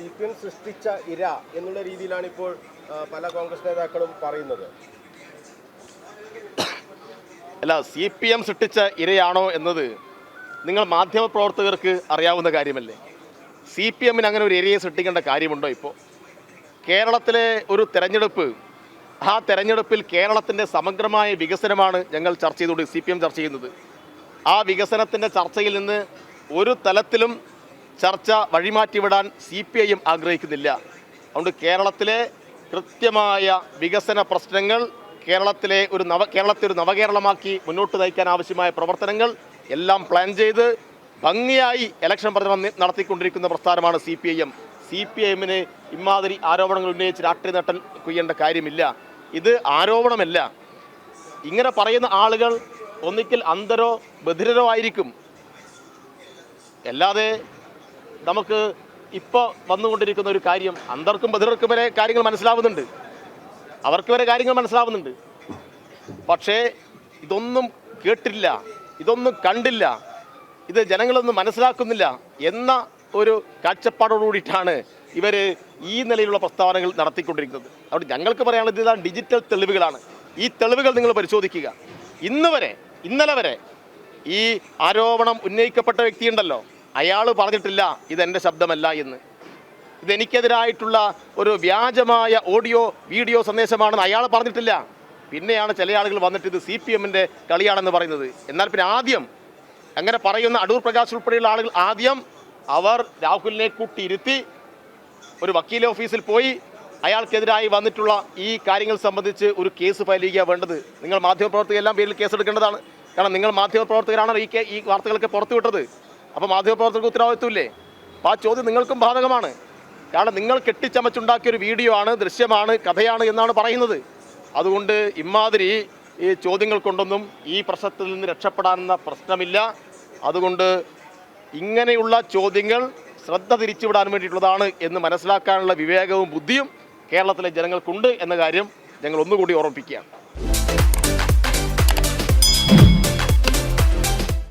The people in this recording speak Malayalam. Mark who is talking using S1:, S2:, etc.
S1: സി പി എം സൃഷ്ടിച്ച ഇര എന്നുള്ള രീതിയിലാണ് ഇപ്പോൾ പല കോൺഗ്രസ് നേതാക്കളും പറയുന്നത്.
S2: അല്ല സി പി എം സൃഷ്ടിച്ച ഇരയാണോ എന്നത് നിങ്ങൾ മാധ്യമപ്രവർത്തകർക്ക് അറിയാവുന്ന കാര്യമല്ലേ? സി പി എമ്മിന് അങ്ങനെ ഒരു ഇരയെ സൃഷ്ടിക്കേണ്ട കാര്യമുണ്ടോ ഇപ്പോൾ? കേരളത്തിലെ ഒരു തെരഞ്ഞെടുപ്പ് ആ തെരഞ്ഞെടുപ്പിൽ കേരളത്തിന്റെ സമഗ്രമായ വികസനമാണ് ഞങ്ങൾ ചർച്ച ചെയ്തുകൊണ്ട് സി പി എം ചർച്ച ചെയ്യുന്നത്. ആ വികസനത്തിന്റെ ചർച്ചയിൽ നിന്ന് ഒരു തലത്തിലും ചർച്ച വഴിമാറ്റിവിടാൻ സി പി ഐ എം ആഗ്രഹിക്കുന്നില്ല. അതുകൊണ്ട് കേരളത്തിലെ കൃത്യമായ വികസന പ്രശ്നങ്ങൾ കേരളത്തിലെ ഒരു നവ കേരളത്തെ ഒരു നവകേരളമാക്കി മുന്നോട്ട് നയിക്കാൻ ആവശ്യമായ പ്രവർത്തനങ്ങൾ എല്ലാം പ്ലാൻ ചെയ്ത് ഭംഗിയായി ഇലക്ഷൻ പ്രചരണം നടത്തിക്കൊണ്ടിരിക്കുന്ന പ്രസ്ഥാനമാണ് C P I M. C P I എമ്മിന് ഇമാതിരി ആരോപണങ്ങൾ ഉന്നയിച്ച് രാഷ്ട്രീയ നേട്ടം കൊയ്യേണ്ട കാര്യമില്ല. ഇത് ആരോപണമല്ല. ഇങ്ങനെ പറയുന്ന ആളുകൾ ഒന്നിക്കൽ അന്ധരോ ബധിരരോ ആയിരിക്കും. അല്ലാതെ നമുക്ക് ഇപ്പോൾ വന്നുകൊണ്ടിരിക്കുന്ന ഒരു കാര്യം അന്തർക്കും ബദിർക്കും വരെ കാര്യങ്ങൾ മനസ്സിലാവുന്നുണ്ട്. അവർക്ക് വരെ കാര്യങ്ങൾ മനസ്സിലാവുന്നുണ്ട്. പക്ഷേ ഇതൊന്നും കേട്ടില്ല ഇതൊന്നും കണ്ടില്ല ഇത് ജനങ്ങളൊന്നും മനസ്സിലാക്കുന്നില്ല എന്ന ഒരു കാഴ്ചപ്പാടോടുകൂടിയിട്ടാണ് ഇവർ ഈ നിലയിലുള്ള പ്രസ്താവനകൾ നടത്തിക്കൊണ്ടിരിക്കുന്നത്. അതുകൊണ്ട് ഞങ്ങൾക്ക് പറയാനുള്ളത് ഇതാണ് ഡിജിറ്റൽ തെളിവുകളാണ്. ഈ തെളിവുകൾ നിങ്ങൾ പരിശോധിക്കുക. ഇന്ന് വരെ ഇന്നലെ വരെ ഈ ആരോപണം ഉന്നയിക്കപ്പെട്ട വ്യക്തിയുണ്ടല്ലോ. അയാൾ പറഞ്ഞിട്ടില്ല ഇതെന്റെ ശബ്ദമല്ല എന്ന്. ഇതെനിക്കെതിരായിട്ടുള്ള ഒരു വ്യാജമായ ഓഡിയോ വീഡിയോ സന്ദേശമാണെന്ന് അയാൾ പറഞ്ഞിട്ടില്ല. പിന്നെയാണ് ചില ആളുകൾ വന്നിട്ട് ഇത് സി പി എമ്മിന്റെ കളിയാണെന്ന് പറയുന്നത്. എന്നാൽ പിന്നെ ആദ്യം അങ്ങനെ പറയുന്ന അടൂർ പ്രകാശ് ഉൾപ്പെടെയുള്ള ആളുകൾ ആദ്യം അവർ രാഹുലിനെ കൂട്ടിയിരുത്തി ഒരു വക്കീൽ ഓഫീസിൽ പോയി. അയാൾക്കെതിരായി വന്നിട്ടുള്ള ഈ കാര്യങ്ങൾ സംബന്ധിച്ച് ഒരു കേസ് ഫയൽ ചെയ്യുക വേണ്ടത്. നിങ്ങൾ മാധ്യമപ്രവർത്തകരെല്ലാം പേരിൽ കേസെടുക്കേണ്ടതാണ്. കാരണം നിങ്ങൾ മാധ്യമപ്രവർത്തകരാണ് ഈ ഈ വാർത്തകളൊക്കെ പുറത്തുവിട്ടത്. അപ്പോൾ മാധ്യമപ്രവർത്തകർക്ക് ഉത്തരവാദിത്വമില്ലേ? അപ്പോൾ ആ ചോദ്യം നിങ്ങൾക്കും ബാധകമാണ്. കാരണം നിങ്ങൾ കെട്ടിച്ചമച്ചുണ്ടാക്കിയ ഒരു വീഡിയോ ആണ് ദൃശ്യമാണ് കഥയാണ് എന്നാണ് പറയുന്നത്. അതുകൊണ്ട് ഇമാതിരി ഈ ചോദ്യങ്ങൾ കൊണ്ടൊന്നും ഈ പ്രശ്നത്തിൽ നിന്ന് രക്ഷപ്പെടാനെന്ന പ്രശ്നമില്ല. അതുകൊണ്ട് ഇങ്ങനെയുള്ള ചോദ്യങ്ങൾ ശ്രദ്ധ തിരിച്ചുവിടാൻ വേണ്ടിയിട്ടുള്ളതാണ് എന്ന് മനസ്സിലാക്കാനുള്ള വിവേകവും ബുദ്ധിയും കേരളത്തിലെ ജനങ്ങൾക്കുണ്ട് എന്ന കാര്യം ഞങ്ങൾ ഒന്നുകൂടി ഓർമ്മിപ്പിക്കുകയാണ്.